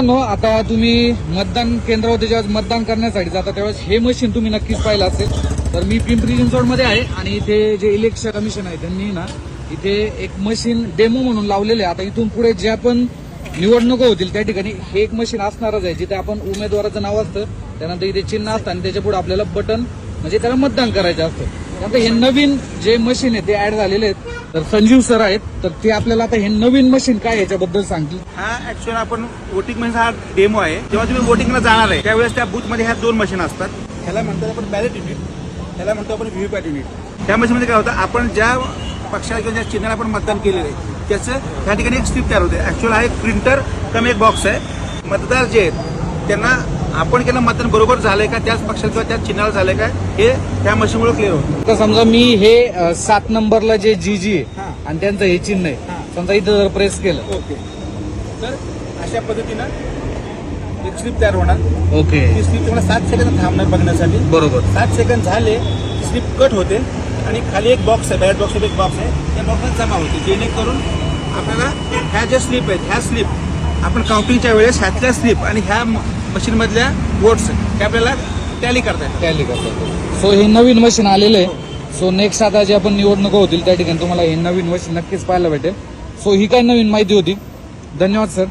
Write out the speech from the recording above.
मित्रांनो, आता तुम्ही मतदान केंद्रावरती जेव्हा मतदान करण्यासाठी जाता त्यावेळेस हे मशीन तुम्ही नक्कीच पाहिलं असेल. तर मी पिंपरी चिंचवडमध्ये आहे आणि इथे जे इलेक्शन कमिशन आहे त्यांनी ना इथे एक मशीन डेमो म्हणून लावलेले आहे. आता इथून पुढे ज्या पण निवडणुका होतील त्या ठिकाणी हे एक मशीन असणारच आहे जिथे आपण उमेदवाराचं नाव असतं त्यानंतर इथे चिन्ह असतं आणि त्याच्या पुढे आपल्याला बटन म्हणजे त्याला मतदान करायचं असतं. त्यानंतर हे नवीन जे मशीन आहे ते ऍड झालेले आहेत. तर संजीव सर आहेत. तर ते आपल्याला आता हे नवीन मशीन काय याच्याबद्दल सांगतील? हा ऍक्च्युअली आपण वोटिंग मशीन हा डेमो आहे. जेव्हा तुम्ही वोटिंगला जाणार आहे त्यावेळेस त्या बूथमध्ये ह्या दोन मशीन असतात. ह्याला म्हणतो आपण बॅलेट युनिट ह्याला म्हणतो आपण व्हीव्हीपॅट युनिट त्या मशीनमध्ये काय होतं आपण ज्या पक्षाला किंवा ज्या चिन्हाला आपण मतदान केलेलं आहे त्याचं त्या ठिकाणी एक स्लिप तयार होते. ऍक्च्युअल हा एक प्रिंटर कम एक बॉक्स आहे. मतदार जे आहेत त्यांना आपण केलं मतदान बरोबर झालंय का? त्याच पक्षाला किंवा त्याच चिन्हाला झालंय का? हे त्या मशीनमुळे क्लिअर होतं. आता समजा मी हे सात नंबरला जे जी जी. आहे आणि त्यांचं हे चिन्ह आहे. समजा इथं जर प्रेस केलं. ओके. तर अशा पद्धतीनं एक स्लिप तयार होणार. ओके. ती स्लिप तुम्हाला सात सेकंद थांबणार बघण्यासाठी. बरोबर. सात सेकंद झाले स्लिप कट होते आणि खाली एक बॉक्स आहे बॅलेट बॉक्स एक बॉक्स आहे. त्या बॉक्समध्ये जमा होते. जेणेकरून आपल्याला ह्या ज्या स्लिप आहेत ह्या स्लिप आपण काउंटिंगच्या वेळेस ह्यातल्या स्लिप आणि ह्या मशीनमधल्या वोट्स हे आपल्याला टॅली करता येतात. टॅली करतात सो हे नवीन मशीन आलेलं आहे. सो नेक्स्ट आता जे आपण निवडणुका होतील त्या ठिकाणी तुम्हाला हे नवीन मशीन नक्कीच पाहायला भेटेल. सो ही काय नवीन माहिती होती? धन्यवाद सर